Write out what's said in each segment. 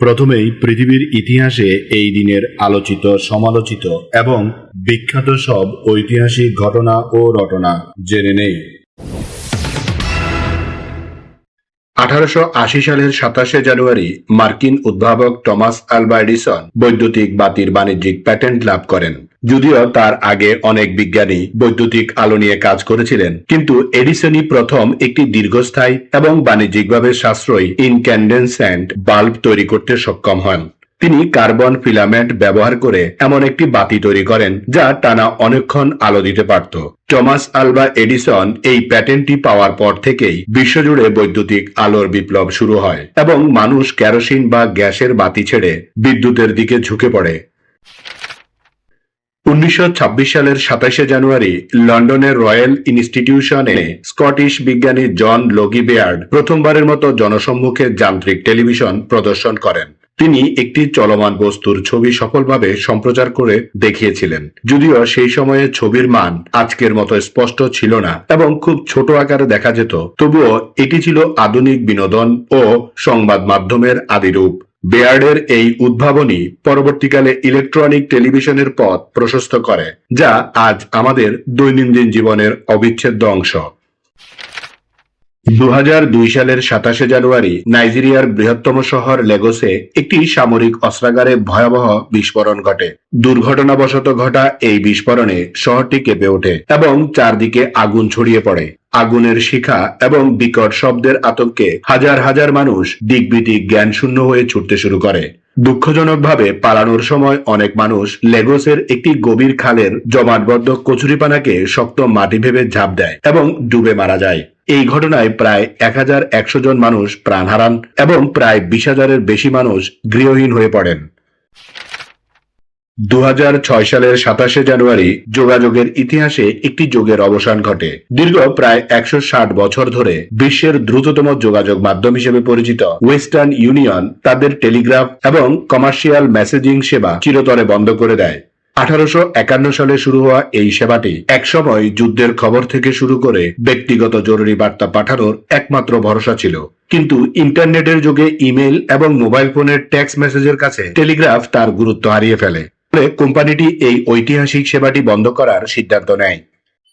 প্রথমেই পৃথিবীর ইতিহাসে এই দিনের আলোচিত, সমালোচিত এবং বিখ্যাত সব ঐতিহাসিক ঘটনা ও রটনা জেনে নেই। আঠারোশো আশি সালের সাতাশে জানুয়ারি মার্কিন উদ্ভাবক টমাস আলবার্ডিসন বৈদ্যুতিক বাতির বাণিজ্যিক প্যাটেন্ট লাভ করেন। যদিও তার আগে অনেক বিজ্ঞানী বৈদ্যুতিক আলো নিয়ে কাজ করেছিলেন, কিন্তু এডিসনই প্রথম একটি দীর্ঘস্থায়ী এবং বাণিজ্যিকভাবে সাশ্রয়ী ইনক্যান্ডেন্সেন্ট বাল্ব তৈরি করতে সক্ষম হন। তিনি কার্বন ফিলামেন্ট ব্যবহার করে এমন একটি বাতি তৈরি করেন, যা টানা অনেকক্ষণ আলো দিতে পারত। টমাস আলভা এডিসন এই প্যাটেন্টটি পাওয়ার পর থেকেই বিশ্বজুড়ে বৈদ্যুতিক আলোর বিপ্লব শুরু হয় এবং মানুষ কেরোসিন বা গ্যাসের বাতি ছেড়ে বিদ্যুতের দিকে ঝুঁকে পড়ে। উনিশশো ছাব্বিশ সালের সাতাশে জানুয়ারি লন্ডনের রয়্যাল ইনস্টিটিউশনে স্কটিশ বিজ্ঞানী জন লগি বেয়ার্ড প্রথমবারের মতো জনসম্মুখে যান্ত্রিক টেলিভিশন প্রদর্শন করেন। তিনি একটি চলমান বস্তুর ছবি সফলভাবে সম্প্রচার করে দেখিয়েছিলেন। যদিও সেই সময়ে ছবির মান আজকের মতো স্পষ্ট ছিল না এবং খুব ছোট আকারে দেখা যেত, তবুও এটি ছিল আধুনিক বিনোদন ও সংবাদ মাধ্যমের আদিরূপ। বেয়ার্ডের এই উদ্ভাবনী পরবর্তীকালে ইলেকট্রনিক টেলিভিশনের পথ প্রশস্ত করে, যা আজ আমাদের দৈনন্দিন জীবনের অবিচ্ছেদ্য অংশ। দু হাজার দুই সালের সাতাশে জানুয়ারি নাইজেরিয়ার বৃহত্তম শহর লেগোসে একটি সামরিক অস্ত্রাগারে ভয়াবহ বিস্ফোরণ ঘটে। দুর্ঘটনাবশত ঘটা এই বিস্ফোরণে শহরটি কেঁপে ওঠে এবং চারদিকে আগুন ছড়িয়ে পড়ে। আগুনের শিখা এবং বিকট শব্দের আতঙ্কে হাজার হাজার মানুষ দিকবিদিক জ্ঞানশূন্য হয়ে ছুটতে শুরু করে। দুঃখজনকভাবে পালানোর সময় অনেক মানুষ লেগোসের একটি গভীর খালের জমাটবদ্ধ কচুরিপানাকে শক্ত মাটি ভেবে ঝাঁপ দেয় এবং ডুবে মারা যায়। এই ঘটনায় প্রায় এক হাজার একশো জন মানুষ প্রাণ হারান এবং প্রায় বিশ হাজারের বেশি মানুষ গৃহহীন হয়ে পড়েন। দু হাজার ছয় সালের সাতাশে জানুয়ারি যোগাযোগের ইতিহাসে একটি যোগের অবসান ঘটে। দীর্ঘ প্রায় একশো ষাট বছর ধরে বিশ্বের দ্রুততম যোগাযোগ মাধ্যম হিসেবে পরিচিত ওয়েস্টার্ন ইউনিয়ন তাদের টেলিগ্রাফ এবং কমার্শিয়াল মেসেজিং সেবা চিরতরে বন্ধ করে দেয়। আঠারোশো একান্ন সালে শুরু হওয়া এই সেবাটি একসময় যুদ্ধের খবর থেকে শুরু করে ব্যক্তিগত জরুরি বার্তা পাঠানোর একমাত্র ভরসা ছিল। কিন্তু ইন্টারনেটের যুগে ইমেল এবং মোবাইল ফোনের টেক্সট মেসেজের কাছে টেলিগ্রাফ তার গুরুত্ব হারিয়ে ফেলে ফলে। কোম্পানিটি এই ঐতিহাসিক সেবাটি বন্ধ করার সিদ্ধান্ত নেয়।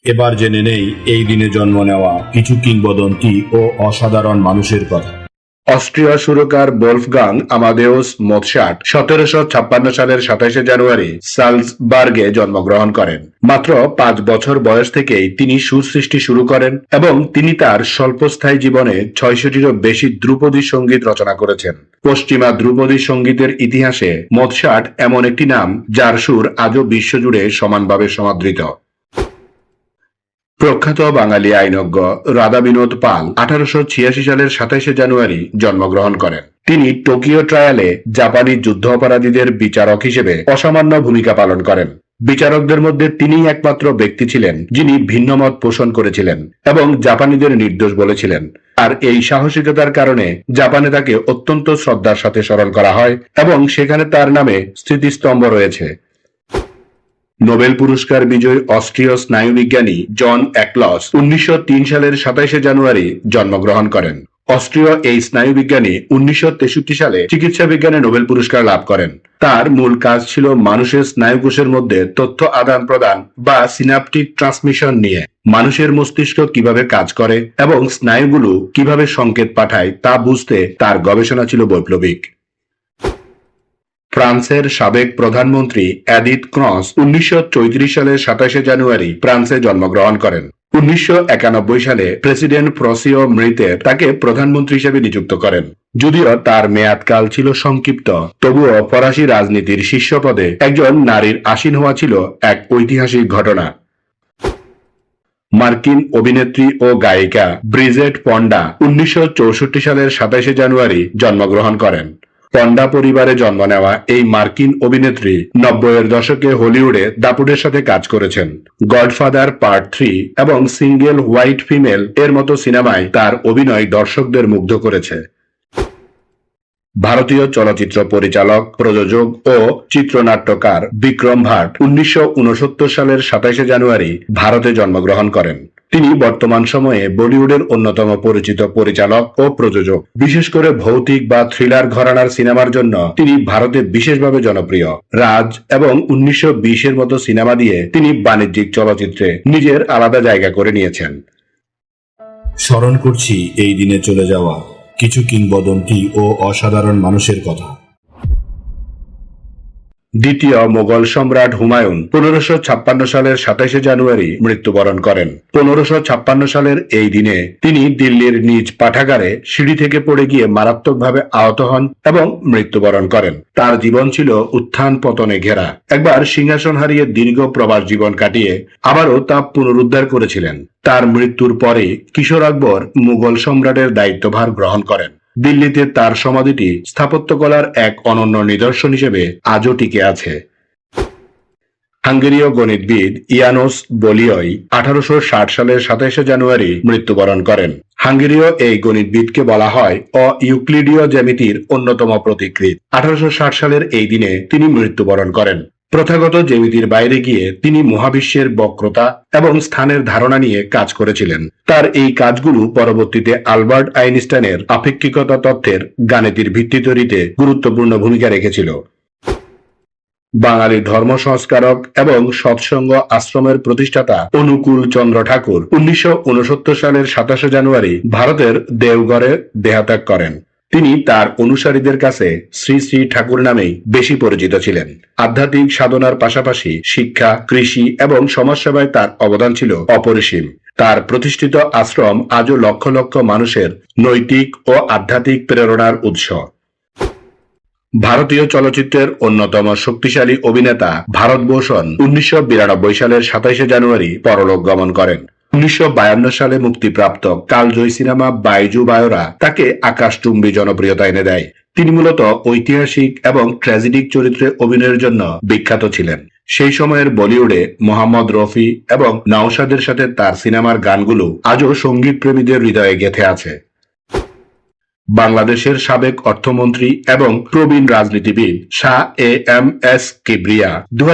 এবার জেনে নেই, এই দিনে জন্ম নেওয়া কিছু কিংবদন্তি ও অসাধারণ মানুষের কথা। অস্ট্রিয়া সুরকার বলফগাং আমাদেউস মোৎসাট সতেরোশো ছাপ্পান্ন সালের সাতাশে জানুয়ারি সালসবার্গে জন্মগ্রহণ করেন। মাত্র পাঁচ বছর বয়স থেকেই তিনি সুসৃষ্টি শুরু করেন এবং তিনি তার স্বল্পস্থায়ী জীবনে ছয়শটিরও বেশি ধ্রুপদী সংগীত রচনা করেছেন। পশ্চিমা ধ্রুপদী সঙ্গীতের ইতিহাসে মোৎসাট এমন একটি নাম যার সুর আজও বিশ্বজুড়ে সমানভাবে সমাদৃত। প্রখ্যাত বাঙালি আইনজ্ঞ রাধা বিনোদ পাল আঠারোশো ছিয়াশি সালের সাতাইশে জানুয়ারি জন্মগ্রহণ করেন। তিনি টোকিও ট্রায়ালে জাপানি যুদ্ধ অপরাধীদের বিচারক হিসেবে অসামান্য ভূমিকা পালন করেন। বিচারকদের মধ্যে তিনিই একমাত্র ব্যক্তি ছিলেন যিনি ভিন্নমত পোষণ করেছিলেন এবং জাপানিদের নির্দোষ বলেছিলেন। আর এই সাহসিকতার কারণে জাপানে তাকে অত্যন্ত শ্রদ্ধার সাথে স্মরণ করা হয় এবং সেখানে তার নামে স্মৃতিস্তম্ভ রয়েছে। নোবেল পুরস্কার বিজয়ী অস্ট্রীয় স্নায়ুবিজ্ঞানী জন অ্যাকলস উনিশশো তিন সালের সাতাইশে জানুয়ারি জন্মগ্রহণ করেন। অস্ট্রীয় এই স্নায়ুবিজ্ঞানী উনিশশো তেষট্টি সালে চিকিৎসা বিজ্ঞানে নোবেল পুরস্কার লাভ করেন। তার মূল কাজ ছিল মানুষের স্নায়ুকোষের মধ্যে তথ্য আদান প্রদান বা সিনাপটিক ট্রান্সমিশন নিয়ে। মানুষের মস্তিষ্ক কীভাবে কাজ করে এবং স্নায়ুগুলো কীভাবে সংকেত পাঠায় তা বুঝতে তার গবেষণা ছিল বৈপ্লবিক। ফ্রান্সের সাবেক প্রধানমন্ত্রী অ্যাডিথ ক্রস উনিশশো সালের সাতাশে জানুয়ারি ফ্রান্সে জন্মগ্রহণ করেন। উনিশশো একানব্বই সালে প্রেসিডেন্ট ফ্রসিও মৃতের তাকে প্রধানমন্ত্রী হিসেবে নিযুক্ত করেন। যদিও তার মেয়াদকাল ছিল সংক্ষিপ্ত, তবুও ফরাসি রাজনীতির শীর্ষ পদে একজন নারীর আসীন হওয়া ছিল এক ঐতিহাসিক ঘটনা। মার্কিন অভিনেত্রী ও গায়িকা ব্রিজেট পন্ডা উনিশশো চৌষট্টি সালের সাতাশে জানুয়ারি জন্মগ্রহণ করেন। পন্ডা পরিবারে জন্ম নেওয়া এই মার্কিন অভিনেত্রী নব্বইয়ের দশকে হলিউডে দাপুটের সাথে কাজ করেছেন। গডফাদার পার্ট থ্রি এবং সিঙ্গেল হোয়াইট ফিমেল এর মতো সিনেমায় তার অভিনয় দর্শকদের মুগ্ধ করেছে। ভারতীয় চলচ্চিত্র পরিচালক, প্রযোজক ও চিত্রনাট্যকার বিক্রম ভাট উনিশশো উনসত্তর সালের সাতাইশে জানুয়ারি ভারতে জন্মগ্রহণ করেন। তিনি বর্তমান সময়ে বলিউডের অন্যতম পরিচিত পরিচালক ও প্রযোজক। বিশেষ করে ভৌতিক বা থ্রিলার ঘরানার সিনেমার জন্য তিনি ভারতে বিশেষভাবে জনপ্রিয়। রাজ এবং উনিশশো বিশ এর মতো সিনেমা দিয়ে তিনি বাণিজ্যিক চলচ্চিত্রে নিজের আলাদা জায়গা করে নিয়েছেন। স্মরণ করছি এই দিনে চলে যাওয়া কিছু কিংবদন্তি ও অসাধারণ মানুষের কথা। দ্বিতীয় মোগল সম্রাট হুমায়ুন পনেরোশো ছাপ্পান্ন সালের সাতাশে জানুয়ারি মৃত্যুবরণ করেন। পনেরোশো ছাপ্পান্ন সালের এই দিনে তিনি দিল্লির নিজ পাঠাগারে সিঁড়ি থেকে পড়ে গিয়ে মারাত্মকভাবে আহত হন এবং মৃত্যুবরণ করেন। তার জীবন ছিল উত্থান পতনে ঘেরা। একবার সিংহাসন হারিয়ে দীর্ঘ প্রবাস জীবন কাটিয়ে আবারও তা পুনরুদ্ধার করেছিলেন। তার মৃত্যুর পরে কিশোর আকবর মুঘল সম্রাটের দায়িত্বভার গ্রহণ করেন। দিল্লিতে তার সমাধিটি স্থাপত্যকলার এক অনন্য নিদর্শন হিসেবে আজও টিকে আছে। হাঙ্গেরীয় গণিতবিদ ইয়ানোস বলিয়ই আঠারোশো ষাট সালের সাতাইশে জানুয়ারি মৃত্যুবরণ করেন। হাঙ্গেরীয় এই গণিতবিদকে বলা হয় অ ইউক্লিডীয় জ্যামিতির অন্যতম প্রতিকৃত। আঠারোশো ষাট সালের এই দিনে তিনি মৃত্যুবরণ করেন। প্রথাগত জ্যামিতির বাইরে গিয়ে তিনি মহাবিশ্বের বক্রতা এবং স্থানের ধারণা নিয়ে কাজ করেছিলেন। তার এই কাজগুলো পরবর্তীতে আলবার্ট আইনস্টাইনের আপেক্ষিকতা তত্ত্বের গাণিতিক ভিত্তি তৈরিতে গুরুত্বপূর্ণ ভূমিকা রেখেছিল। বাঙালি ধর্ম সংস্কারক এবং সৎসঙ্গ আশ্রমের প্রতিষ্ঠাতা অনুকূল চন্দ্র ঠাকুর উনিশশো উনসত্তর সালের সাতাশে জানুয়ারি ভারতের দেওগড়ে দেহাত্যাগ করেন। তিনি তার অনুসারীদের কাছে শ্রী শ্রী ঠাকুর নামেই বেশি পরিচিত ছিলেন। আধ্যাত্মিক সাধনার পাশাপাশি শিক্ষা, কৃষি এবং সমাজসেবায় তার অবদান ছিল অপরিসীম। তার প্রতিষ্ঠিত আশ্রম আজও লক্ষ লক্ষ মানুষের নৈতিক ও আধ্যাত্মিক প্রেরণার উৎস। ভারতীয় চলচ্চিত্রের অন্যতম শক্তিশালী অভিনেতা ভারতভূষণ উনিশশো সালের সাতাইশে জানুয়ারি পরলোক গমন করেন। উনিশশো বায়ান্ন সালে মুক্তিপ্রাপ্ত কালজয়ী সিনেমা বাইজু বায়োরা তাকে আকাশচুম্বী জনপ্রিয়তা এনে দেয়। তিনি মূলত ঐতিহাসিক এবং ট্র্যাজেডিক চরিত্রে অভিনয়ের জন্য বিখ্যাত ছিলেন। সেই সময়ের বলিউডে মোহাম্মদ রফি এবং নওশাদের সাথে তার সিনেমার গানগুলো আজও সংগীত প্রেমীদের হৃদয়ে গেথে আছে। বাংলাদেশের সাবেক অর্থমন্ত্রী এবং প্রবীণ রাজনীতিবিদ Shah A M S Kibria. দু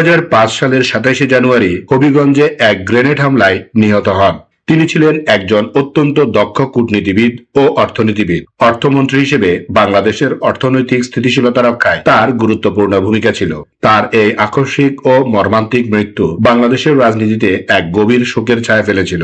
সালের সাতাইশে জানুয়ারি হবিগঞ্জে এক গ্রেনেড হামলায় নিহত হন। তিনি ছিলেন একজন অত্যন্ত দক্ষ কূটনীতিবিদ ও অর্থনীতিবিদ। অর্থমন্ত্রী হিসেবে বাংলাদেশের অর্থনৈতিক স্থিতিশীলতা রক্ষায় তার গুরুত্বপূর্ণ ভূমিকা ছিল। তার এই আকস্মিক ও মর্মান্তিক মৃত্যু বাংলাদেশের রাজনীতিতে এক গভীর শোকের ছায়া ফেলেছিল।